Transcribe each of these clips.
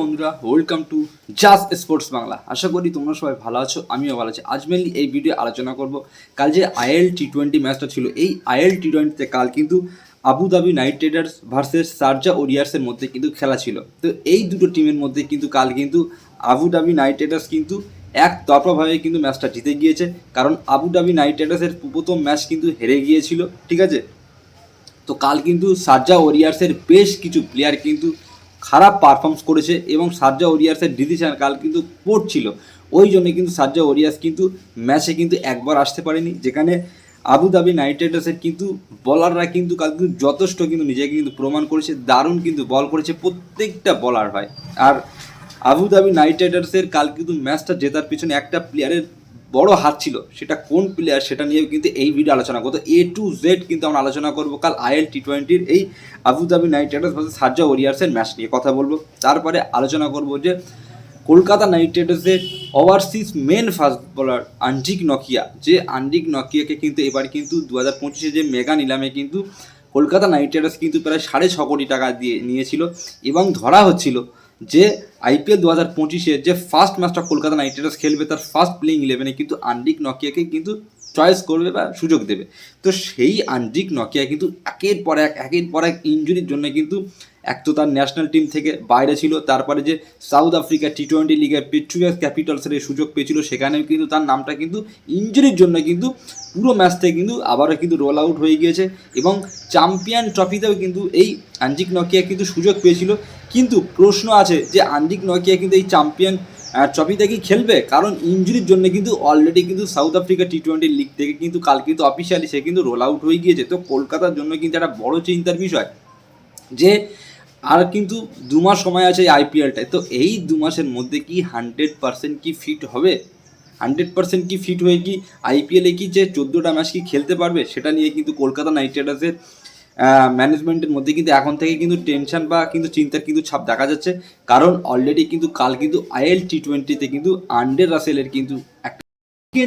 বন্ধুরা welcome to just sports Bangla আশা করি তোমরা সবাই ভালো আছো, আমিও ভালো আছি। আজ মেনলি এই ভিডিও আলোচনা করব। কাল যে আইএল টি টোয়েন্টি ম্যাচটা ছিল, এই আইএল টি টোয়েন্টিতে কাল কিন্তু Abu Dhabi Knight Riders versus Sharjah ওরিয়ার্সের মধ্যে কিন্তু খেলা ছিল। তো এই দুটো টিমের মধ্যে কিন্তু কাল কিন্তু আবুধাবি নাইট রাইডার্স কিন্তু এক তরফাভাবে কিন্তু ম্যাচটা জিতে গিয়েছে। কারণ আবুধাবি নাইট রাইডার্সের প্রথম ম্যাচ কিন্তু হেরে গিয়েছিল, ঠিক আছে? তো কাল কিন্তু সার্জা ওরিয়ার্সের বেশ কিছু প্লেয়ার কিন্তু খারাপ পারফর্মস করেছে এবং সার্জা ওরিয়ার্সের ডিসিশন কাল কিন্তু পড়ছিল ওই জন্য কিন্তু সার্জা ওরিয়ার্স কিন্তু ম্যাচে কিন্তু একবার আসতে পারেনি, যেখানে আবুধাবি নাইট রাইডার্সের কিন্তু বলাররা কিন্তু কাল কিন্তু যথেষ্ট কিন্তু নিজেকে কিন্তু প্রমাণ করেছে, দারুণ কিন্তু বল করেছে প্রত্যেকটা বলার ভাই। আর আবুধাবি নাইট রাইডার্সের কাল কিন্তু ম্যাচটা জেতার পিছনে একটা প্লেয়ারের বড় হাত ছিল, সেটা কোন প্লেয়ার সেটা নিয়েও কিন্তু এই ভিডিও আলোচনা করব। এ টু জেড কিন্তু আমরা আলোচনা করব কাল আইএল টি টোয়েন্টির এই Abu Dhabi night Riders versus Sharjah ওরিয়ার্সের match নিয়ে কথা বলব। তারপরে আলোচনা করব যে কলকাতা নাইট রাইডার্সের overseas men fast bowler antique Nokia যে আন্টিক নকিয়াকে কিন্তু এবার কিন্তু দু হাজার পঁচিশে যে মেগা নিলামে কিন্তু কলকাতা নাইট রাইডার্স কিন্তু প্রায় সাড়ে ছ কোটি টাকা দিয়ে নিয়েছিল এবং ধরা হচ্ছিল। যে আইপিএল দু হাজার পঁচিশে যে ফার্স্ট ম্যাচটা কলকাতা নাইট রাইডার্স খেলবে, তার ফার্স্ট প্লেইং ইলেভেনে কিন্তু আন্ডিক নকিয়াকে কিন্তু চয়েস করবে বা সুযোগ দেবে। তো সেই আন্ডিক নকিয়া কিন্তু একের পর এক, একের পর এক ইঞ্জুরির জন্য কিন্তু এক তো তার ন্যাশনাল টিম থেকে বাইরে ছিল, তারপরে যে সাউথ আফ্রিকা টি টোয়েন্টি লিগের পেট্রিয়াস ক্যাপিটালসের এই সুযোগ পেয়েছিল, সেখানেও কিন্তু তার নামটা কিন্তু ইঞ্জুরির জন্য কিন্তু পুরো ম্যাচ থেকে কিন্তু আবারও কিন্তু রোল আউট হয়ে গিয়েছে এবং চ্যাম্পিয়ন ট্রফিতেও কিন্তু এই আঞ্জিক নকিয়া কিন্তু সুযোগ পেয়েছিল। কিন্তু প্রশ্ন আছে যে আঞ্জিক নকিয়া কিন্তু এই চ্যাম্পিয়ন ট্রফিতে কি খেলবে, কারণ ইঞ্জুরির জন্য কিন্তু অলরেডি কিন্তু South Africa T twenty league থেকে কিন্তু কাল কিন্তু অফিসিয়ালি সে কিন্তু রোল আউট হয়ে গিয়েছে। তো কলকাতার জন্য কিন্তু একটা বড় চিন্তার বিষয়, যে আর কিন্তু দু মাস সময় আছে আইপিএলটায় তো এই দু মাসের মধ্যে কি হান্ড্রেড পার্সেন্ট কি ফিট হবে? হান্ড্রেড পার্সেন্ট কি ফিট হয়ে কি আইপিএলে কি যে চোদ্দোটা ম্যাচ কি খেলতে পারবে, সেটা নিয়ে কিন্তু কলকাতা নাইট রাইডার্সের ম্যানেজমেন্টের মধ্যে কিন্তু এখন থেকে কিন্তু টেনশন বা কিন্তু চিন্তার কিন্তু ছাপ দেখা যাচ্ছে। কারণ অলরেডি কিন্তু কাল কিন্তু আইএল টি টোয়েন্টিতে কিন্তু আন্ডার রাসেলের কিন্তু একটা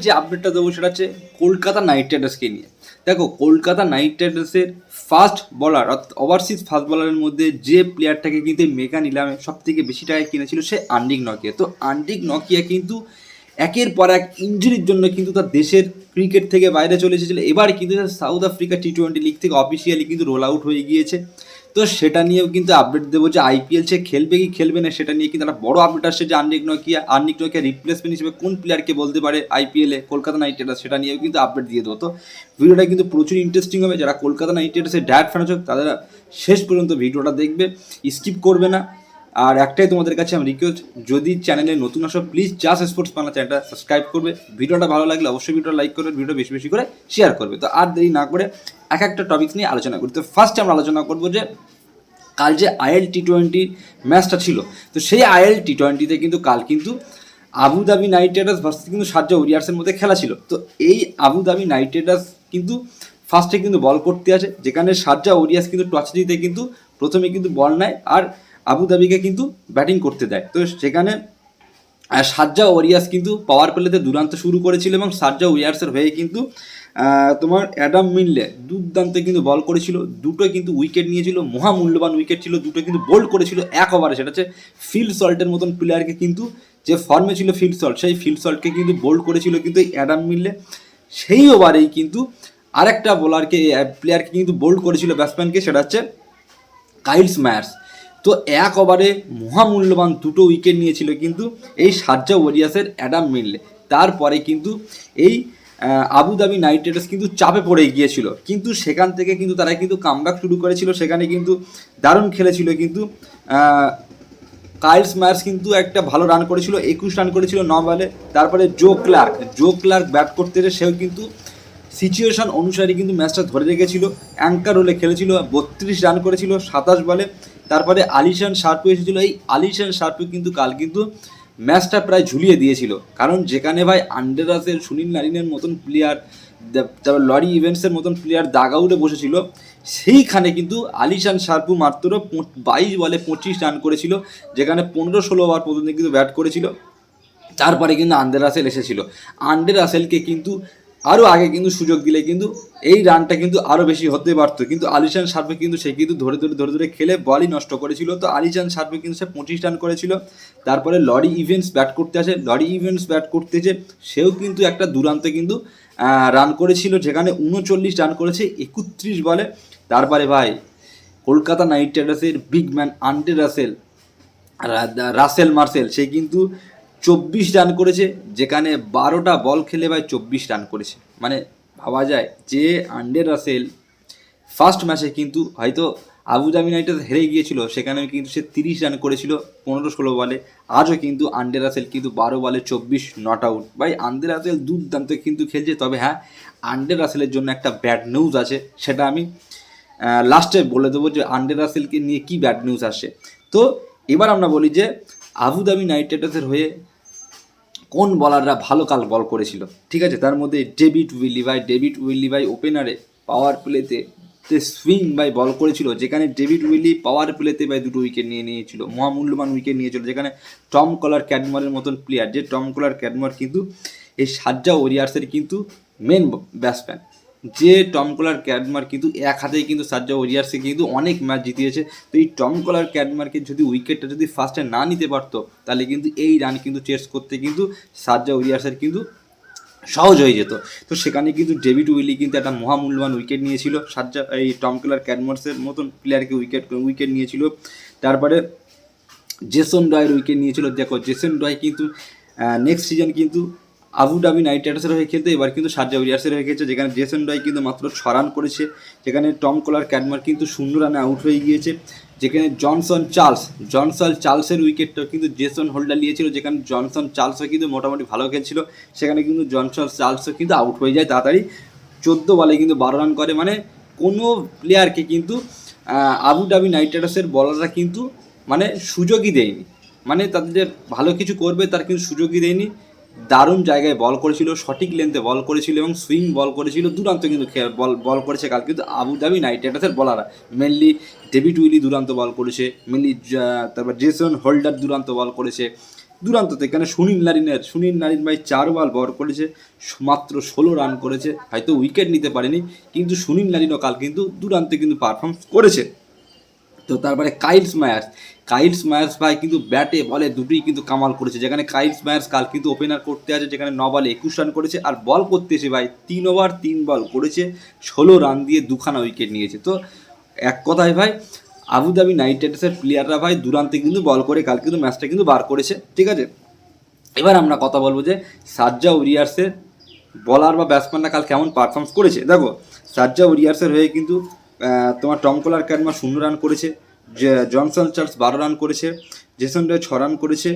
যে আপডেটটা দেবো সেটা হচ্ছে কলকাতা নাইট রাইডার্সকে নিয়ে। দেখো, কলকাতা নাইট রাইডার্সের ফার্স্ট বলার অর্থাৎ ওভারসিজ ফাস্ট বলারের মধ্যে যে প্লেয়ারটাকে কিন্তু মেগা নিলামে সব থেকে বেশি টাকায় কিনেছিল সে আন্ডিক নকিয়া তো আন্ডিক নকিয়া কিন্তু একের পর এক ইঞ্জুরির জন্য কিন্তু তার দেশের ক্রিকেট থেকে বাইরে চলে এসেছিল। এবার কিন্তু South Africa T twenty league থেকে অফিসিয়ালি কিন্তু রোল আউট হয়ে গিয়েছে। তো সেটা নিয়েও কিন্তু আপডেট দেবো যে আইপিএল সে খেলবে কি খেলবে না, সেটা নিয়ে কিন্তু একটা বড় আপডেট আসছে যে আর্নিক নকিয়া আর্নিক নকিয়া রিপ্লেসমেন্ট হিসেবে কোন প্লেয়ারকে বলতে পারে আইপিএলে কলকাতা নাইট রাইডার্স সেটা নিয়েও কিন্তু আপডেট দিয়ে দেবো। তো ভিডিওটা কিন্তু প্রচুর ইন্টারেস্টিং হবে। যারা কলকাতা নাইট রাইডার্সের ড্যাট ফ্যান আছে, তারা শেষ পর্যন্ত ভিডিওটা দেখবে। স্কিপ করবে না। আর একটাই তোমাদের কাছে আমি রিকোয়েস্ট যদি চ্যানেলে নতুন আসো প্লিজ জাস্ট স্পোর্টস বাংলা চ্যানেলটা সাবস্ক্রাইব করবে। ভিডিওটা ভালো লাগলে অবশ্যই ভিডিওটা লাইক করবে ভিডিও বেশি বেশি করে শেয়ার করবে। তো আর দেরি না করে এক একটা টপিকস নিয়ে আলোচনা করি। তো ফার্স্ট আমরা আলোচনা করব যে, কাল যে আইএল টি টোয়েন্টি ম্যাচটা ছিল, তো সেই আইএল টি টোয়েন্টিতে কিন্তু কাল কিন্তু Abu Dhabi Knight Riders versus কিন্তু সার্জা ওরিয়ার্সের মধ্যে খেলা ছিল। তো এই আবুধাবি নাইট রাইডার্স কিন্তু ফার্স্টে কিন্তু বল করতে আছে যেখানে সার্জা ওরিয়াস কিন্তু টস জিতে কিন্তু প্রথমে কিন্তু বল নেয়। আর আবুধাবিকে কিন্তু ব্যাটিং করতে দেয়। তো সেখানে আর সার্জা ওরিয়ার্স কিন্তু পাওয়ার প্লেতে দুরান্ত শুরু করেছিল এবং সার্জা ওরিয়ার্সের হয়ে কিন্তু তোমার অ্যাডাম মিনলে দুর্দান্ত কিন্তু বল করেছিল। দুটো কিন্তু উইকেট নিয়েছিল, মহামূল্যবান উইকেট ছিল, দুটো কিন্তু বোল্ড করেছিল এক ওভারে সেটা হচ্ছে ফিল্ড সল্টের মতন প্লেয়ারকে কিন্তু, যে ফর্মে ছিল ফিল্ড সল্ট সেই ফিল্ড সল্টকে কিন্তু বোল্ড করেছিল কিন্তু এই অ্যাডাম মিনলে। সেই ওভারেই কিন্তু আরেকটা বোলারকে প্লেয়ারকে কিন্তু বোল্ড করেছিল ব্যাটসম্যানকে সেটা হচ্ছে কাইলস ম্যায়ার্স। তো এক ওভারে মহামূল্যবান দুটো উইকেট নিয়েছিল কিন্তু এই সার্জা ওরিয়াসের অ্যাডাম মিললে তারপরে কিন্তু এই আবুধাবি নাইট রাইডার্স কিন্তু চাপে পড়ে গিয়েছিল। কিন্তু সেখান থেকে কিন্তু তারা কিন্তু কামব্যাক শুরু করেছিল। সেখানে কিন্তু দারুণ খেলেছিল কিন্তু কাইলস ম্যাচ কিন্তু একটা ভালো রান করেছিল, একুশ রান করেছিল ন বলে তারপরে Joe Clarke Joe Clarke bat করতে সেও কিন্তু সিচুয়েশন অনুসারে কিন্তু ম্যাচটা ধরে রেখেছিল। অ্যাঙ্কার রোলে খেলেছিল, বত্রিশ রান করেছিল, সাতাশ বলে তারপরে আলিশান শার্পু এসেছিল। এই আলিশান শার্পু কিন্তু কাল কিন্তু ম্যাচটা প্রায় ঝুলিয়ে দিয়েছিল। কারণ যেখানে ভাই আন্ডারাসের সুনীল নারিনের মতন প্লেয়ার তারপর লরি ইভেন্টসের মতন প্লেয়ার দাগাউটে বসেছিল, সেইখানে কিন্তু আলিশান শার্পু মাত্র বাইশ বলে পঁচিশ রান করেছিল, যেখানে পনেরো ষোলো ওভার পর্যন্ত কিন্তু ব্যাট করেছিল। তারপরে কিন্তু আন্ডে রাসেল এসেছিল। আন্ডে রাসেলকে কিন্তু আরও আগে কিন্তু সুযোগ দিলে কিন্তু এই রানটা কিন্তু আরও বেশি হতে পারতো। কিন্তু আলিশান সার্ভে কিন্তু সে কিন্তু ধরে ধরে ধরে ধরে খেলে বলই নষ্ট করেছিল। তো আলিশান সার্ভে কিন্তু সে পঁচিশ রান করেছিল। তারপরে লরি ইভেন্টস ব্যাট করতে আসে। লরি ইভেন্টস ব্যাট করতেছে সেও কিন্তু একটা দুরান্ত কিন্তু রান করেছিল যেখানে উনচল্লিশ রান করেছে একত্রিশ বলে। তারপরে ভাই, কলকাতা নাইট রাইডার্সের big man Andre Russell Russell Marcel, সে কিন্তু চব্বিশ রান করেছে, যেখানে বারোটা বল খেলে ভাই চব্বিশ রান করেছে। মানে ভাবা যায় যে আন্ডে রাসেল ফার্স্ট ম্যাচে কিন্তু হয়তো আবুধাবি নাইটার্স হেরে গিয়েছিল সেখানে কিন্তু সে তিরিশ রান করেছিল পনেরো ষোলো বলে। আজও কিন্তু আন্ডে রাসেল কিন্তু বারো বলে চব্বিশ নট আউট ভাই আন্ডে রাসেল দুর্দান্ত কিন্তু খেলছে, তবে হ্যাঁ আন্ডে রাসেলের জন্য একটা ব্যাড নিউজ আছে, সেটা আমি লাস্টে বলে দেবো যে আন্ডে রাসেলকে নিয়ে কী ব্যাড নিউজ আসে। তো এবার আমরা বলি যে আবুধাবি নাইট রাইডার্সের হয়ে কোন বলাররা ভালো কাল বল করেছিল? ঠিক আছে, তার মধ্যে ডেভিড উইলি ভাই ডেভিড উইলি ভাই ওপেনারে পাওয়ার প্লেতে তে সুইং ভাই বল করেছিল, যেখানে ডেভিড উইলি পাওয়ার প্লেতে ভাই দুটো উইকেট নিয়ে নিয়েছিল, মহামূল্যবান উইকেট নিয়েছিল, যেখানে টম কলার ক্যাডমারের মতন প্লেয়ার যে টম কলার ক্যাডমার কিন্তু এই সাজ্জা ওরিয়ার্সের কিন্তু মেন ব্যাটসম্যান যে টম কলার ক্যাডমার কিন্তু এক হাতেই কিন্তু সার্জা ওরিয়ার্সে কিন্তু অনেক ম্যাচ জিতিয়েছে। তো এই টম কলার ক্যাডমারকে যদি উইকেটটা যদি ফার্স্টে না নিতে পারতো, তাহলে কিন্তু এই রান কিন্তু চেস করতে কিন্তু সার্জা ওরিয়ার্সের কিন্তু সহজ হয়ে যেত। তো সেখানে কিন্তু ডেভিড উইলি কিন্তু একটা মহামূল্যবান উইকেট নিয়েছিল। সাজ্জা এই টম কলার ক্যাডমার্সের মতন প্লেয়ারকে উইকেট উইকেট নিয়েছিল। তারপরে জেসন ডয়ের উইকেট নিয়েছিল। দেখো, জেসন ডয় কিন্তু নেক্সট সিজন কিন্তু আবুধাবি নাইট রাইডার্সের হয়ে খেলতে, এবার কিন্তু সাজ্জা উইয়ার্সের হয়ে খেলছে, যেখানে জেসন রয় কিন্তু মাত্র ছ রান করেছে, যেখানে টম কলার ক্যাডমার কিন্তু শূন্য রানে আউট হয়ে গিয়েছে, যেখানে জনসন চার্লস, জনসন চার্লসের উইকেটটা কিন্তু জেসন হোল্ডার নিয়েছিল, যেখানে জনসন চার্লসও কিন্তু মোটামুটি ভালো খেলছিল, সেখানে কিন্তু জনসন চার্লসও কিন্তু আউট হয়ে যায় তাড়াতাড়ি। চোদ্দ বলে কিন্তু বারো রান করে মানে কোনো প্লেয়ারকে কিন্তু আবুধাবি নাইট রাইডার্সের বলাররা কিন্তু মানে সুযোগই দেয়নি। মানে তাদের ভালো কিছু করবে, তার কিন্তু সুযোগই দেয়নি। দারুণ জায়গায় বল করেছিল, সঠিক লেন্থে বল করেছিল এবং সুইং বল করেছিল, দুরান্ত কিন্তু বল বল করেছে কাল। কিন্তু আবুধাবি নাইট রাইডার্সের বলাররা মেনলি ডেভিড উইলি দুরান্ত বল করেছে মেনলি তারপর জেসন হোল্ডার দুরান্ত বল করেছে। দুরান্ত তো এখানে সুনীল নারিনের, সুনীল নারিন ভাই চার বল বল করেছে, মাত্র ষোলো রান করেছে, হয়তো উইকেট নিতে পারেনি, কিন্তু সুনীল নারিনও কাল কিন্তু দুরান্তে কিন্তু পারফর্ম করেছে। তো তারপরে কাইলস মায়ার্স। কাইলস মায়ার্স ভাই কিন্তু ব্যাটে, বলে দুটোই কিন্তু কামাল করেছে। যেখানে কাইলস মায়ার্স কাল কিন্তু ওপেনার করতে আছে, যেখানে ন বলে একুশ রান করেছে, আর বল করতে এসে ভাই তিন ওভার তিন বল করেছে, ষোলো রান দিয়ে দুখানা উইকেট নিয়েছে। তো এক কথায় ভাই আবুধাবি নাইট রাইডার্সের প্লেয়াররা ভাই দুরান্তে কিন্তু বল করে, কাল কিন্তু ম্যাচটা কিন্তু বার করেছে। ঠিক আছে? এবার আমরা কথা বলব যে সাজ্জা উরিয়ার্সের বলার বা ব্যাটসম্যানরা কাল কেমন পারফর্মস করেছে। দেখো সাজ্জা উরিয়ার্সের হয়ে কিন্তু তোমার টম কলার ক্যাডমা শূন্য রান করেছে জনসন চার্লস বারো রান করেছে, জেসন রয় ছ রান করেছে।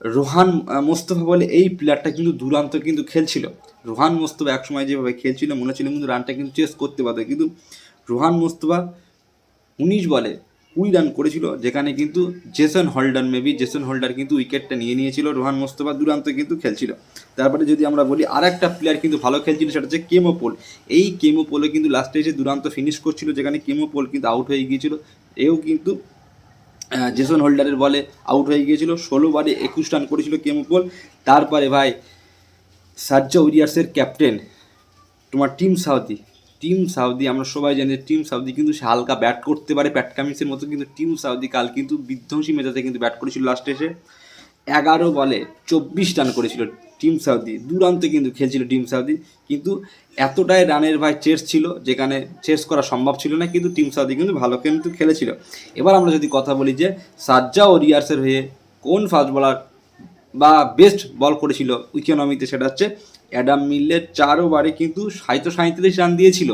রোহান মোস্তফা বলে এই প্লেয়ারটা কিন্তু দুরান্ত কিন্তু খেলছিল। রোহান মোস্তফা একসময় যেভাবে খেলছিল, মনে হচ্ছিল কিন্তু রানটা কিন্তু চেস করতে পারতো কিন্তু রোহান মোস্তফা উনিশ বলে কুড়ি রান করেছিল, যেখানে কিন্তু Jason Holder, maybe Jason Holder কিন্তু উইকেটটা নিয়ে নিয়েছিল, রোহান মোস্তফা দুরান্ত কিন্তু খেলছিল। তারপরে যদি আমরা বলি আর একটা প্লেয়ার কিন্তু ভালো খেলছিল, সেটা হচ্ছে কেমোপোল এই কেমোপোলে কিন্তু লাস্টে এসে দুরান্ত ফিনিশ করছিল, যেখানে কেমোপোল কিন্তু আউট হয়ে গিয়েছিল। এও কিন্তু জেসন হোল্ডারের বলে আউট হয়ে গিয়েছিল। ষোলো বারে একুশ রান করেছিল কেমোপোল তারপরে ভাই সার্জা উইরিয়ার্সের ক্যাপ্টেন তোমার টিম সাউদি টিম সাউদি আমরা সবাই জানি টিম সাউদি কিন্তু সে হালকা ব্যাট করতে পারে প্যাট কামিন্সের মতো কিন্তু টিম সাউদি কাল কিন্তু বিধ্বংসী মেজাজে কিন্তু ব্যাট করেছিল লাস্টে এসে। এগারো বলে চব্বিশ রান করেছিল টিম সাউদি দুরান্তে কিন্তু খেলছিল টিম সাউদি কিন্তু এতটাই রানের ভাই চেস ছিল, যেখানে চেস করা সম্ভব ছিল না, কিন্তু টিম সাউদি কিন্তু ভালো কিন্তু খেলেছিল। এবার আমরা যদি কথা বলি যে সাজ্জা ওরিয়ার্সের হয়ে কোন ফাস্ট বলার বা বেস্ট বল করেছিল ইকোনমিতে সেটা হচ্ছে অ্যাডাম মিল্লের চার ওভারে কিন্তু হয়তো সাঁত্রিশ রান দিয়েছিল।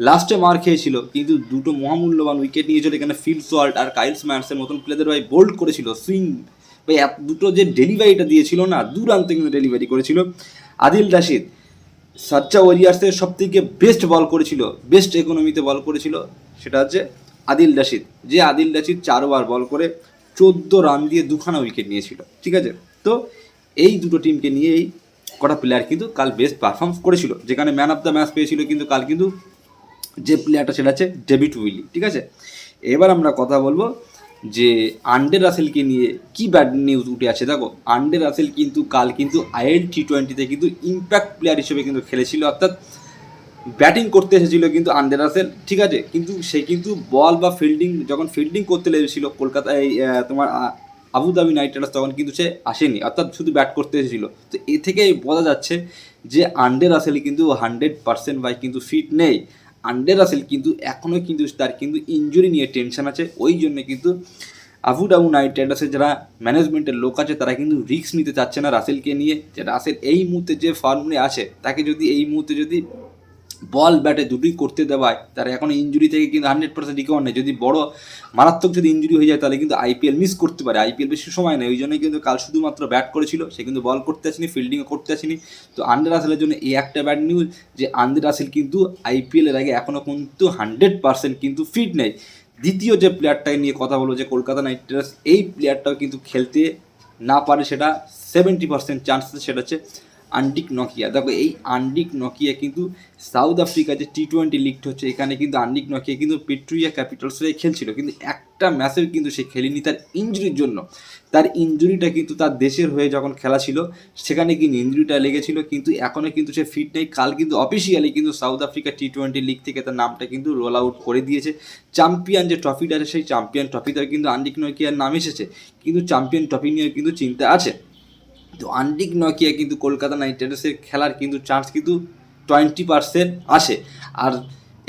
লাস্টে মার খেয়েছিল, কিন্তু দুটো মহামূল্যবান উইকেট নিয়েছিল এখানে ফিল সোয়াল্ট আর কাইলস ম্যান্সের মতন প্লেয়ারদের ভাই বোল্ড করেছিল সুইং ভাই দুটো যে ডেলিভারিটা দিয়েছিল না, দুরান্তে কিন্তু ডেলিভারি করেছিল। আদিল রাশিদ, সাচ্চা ওয়ারিয়ার্সের সব থেকে বেস্ট বল করেছিল বেস্ট ইকোনমিতে বল করেছিল, সেটা হচ্ছে আদিল রাশিদ, যে আদিল রাশিদ চার ওভার বল করে চোদ্দ রান দিয়ে দুখানা উইকেট নিয়েছিল, ঠিক আছে? তো এই দুটো টিমকে নিয়েই কটা প্লেয়ার কিন্তু কাল বেস্ট পারফর্ম করেছিল। যেখানে ম্যান অফ দ্য ম্যাচ পেয়েছিল কিন্তু কাল কিন্তু যে প্লেয়ারটা সেটা হচ্ছে ডেভিড উইলি ঠিক আছে? এবার আমরা কথা বলব যে আন্ডে রাসেলকে নিয়ে কি ব্যাড নিউজ উঠে আছে দেখো আন্ডে রাসেল কিন্তু কাল কিন্তু আইএল টি টোয়েন্টিতে কিন্তু ইম্প্যাক্ট প্লেয়ার হিসেবে কিন্তু খেলেছিল, অর্থাৎ ব্যাটিং করতে এসেছিল কিন্তু আন্ডে রাসেল ঠিক আছে? কিন্তু সে কিন্তু বল বা ফিল্ডিং যখন ফিল্ডিং করতে লেগেছিল কলকাতায় তোমার আবুধাবি নাইট রাইডার্স তখন কিন্তু সে আসেনি, অর্থাৎ শুধু ব্যাট করতে এসেছিল। তো এ থেকে বোঝা যাচ্ছে যে আন্ডে রাসেল কিন্তু হান্ড্রেড পার্সেন্ট বাই কিন্তু ফিট নেই। আন্ডে রাসেল কিন্তু এখনও কিন্তু তার কিন্তু ইঞ্জুরি নিয়ে টেনশন আছে, ওই জন্য কিন্তু আবু ডাবু নাইট রাইডার্সের যারা ম্যানেজমেন্টের লোক আছে, তারা কিন্তু রিস্ক নিতে চাচ্ছে না রাসেলকে নিয়ে। যে রাসেল এই মুহূর্তে যে ফর্মে আছে, তাকে যদি এই মুহূর্তে যদি বল ব্যাটে দুটোই করতে দেওয়ায়, তারা এখন ইঞ্জুরি থেকে কিন্তু হান্ড্রেড পার্সেন্ট রিকভার নেই। যদি বড় মারাত্মক যদি ইঞ্জুরি হয়ে যায়, তাহলে কিন্তু আইপিএল মিস করতে পারে। আইপিএল বেশি সময় নেই, ওই জন্যই কিন্তু কাল শুধুমাত্র ব্যাট করেছিল, সে কিন্তু বল করতে আসেনি ফিল্ডিংও করতে আসেনি। তো আন্ডার রাসেলের জন্য এই একটা ব্যাড নিউজ যে আন্ডার রাসেল কিন্তু আইপিএলের আগে এখনও কিন্তু হান্ড্রেড পার্সেন্ট কিন্তু ফিট নেই। দ্বিতীয় যে প্লেয়ারটাকে নিয়ে কথা বলব, যে কলকাতা নাইট রাইডার্স এই প্লেয়ারটাও কিন্তু খেলতে না পারে সেটা সেভেন্টি পার্সেন্ট চান্স সেটা হচ্ছে আন্ডিক নকিয়া। দেখো, এই আন্ডিক নকিয়া কিন্তু সাউথ আফ্রিকা যে টি টোয়েন্টি লিগটা হচ্ছে, এখানে কিন্তু আন্ডিক নকিয়া কিন্তু পেট্রুইয়া ক্যাপিটালস হয়ে খেলছিল। কিন্তু একটা ম্যাচের কিন্তু সে খেলেনি তার ইঞ্জুরির জন্য। তার ইঞ্জুরিটা কিন্তু তার দেশের হয়ে যখন খেলা ছিল, সেখানে কিন্তু ইঞ্জুরিটা লেগেছিল। কিন্তু এখনও কিন্তু সে ফিট নেই। কাল কিন্তু অফিসিয়ালি কিন্তু South Africa T twenty league থেকে তার নামটা কিন্তু রোল আউট করে দিয়েছে। চ্যাম্পিয়ন যে ট্রফিটা আছে, সেই চ্যাম্পিয়ন ট্রফিতেও কিন্তু আন্ডিক নকিয়ার নাম এসেছে। কিন্তু চ্যাম্পিয়ন ট্রফি নিয়ে কিন্তু চিন্তা আছে। তো আন্ডিক নকিয়া কিন্তু কলকাতা নাইট রাইডার্সের খেলার কিন্তু চান্স কিন্তু টোয়েন্টি পার্সেন্ট আসে। আর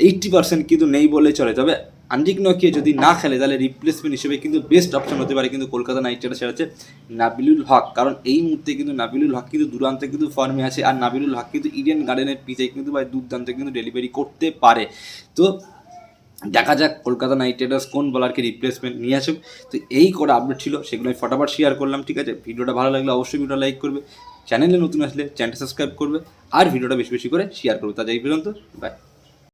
এইট্টি পার্সেন্ট কিন্তু নেই বলে চলে। তবে আন্ডিক নকিয়া যদি না খেলে, তাহলে রিপ্লেসমেন্ট হিসেবে কিন্তু বেস্ট অপশন হতে পারে কিন্তু কলকাতা নাইট রাইডার্স সেটা হচ্ছে নাবিলুল হক। কারণ এই মুহূর্তে কিন্তু নাবিলুল হক কিন্তু দুরান্তে কিন্তু ফর্মে আছে। আর নাবিলুল হক কিন্তু ইডেন গার্ডেনের পিচে কিন্তু বা দুর্দান্ত কিন্তু ডেলিভারি করতে পারে। তো দেখা যাক কলকাতা নাইট রাইডার্স কোন বলারকে রিপ্লেসমেন্ট নিয়ে আসুক। তো এই কটা আপডেট ছিল, সেগুলো আমি ফটাফট শেয়ার করলাম, ঠিক আছে? ভিডিওটা ভালো লাগলে অবশ্যই ভিডিওটা লাইক করবে। চ্যানেলে নতুন আসলে চ্যানেলটা সাবস্ক্রাইব করবে, আর ভিডিওটা বেশি বেশি করে শেয়ার করবে। তাদের যাই পর্যন্ত বাই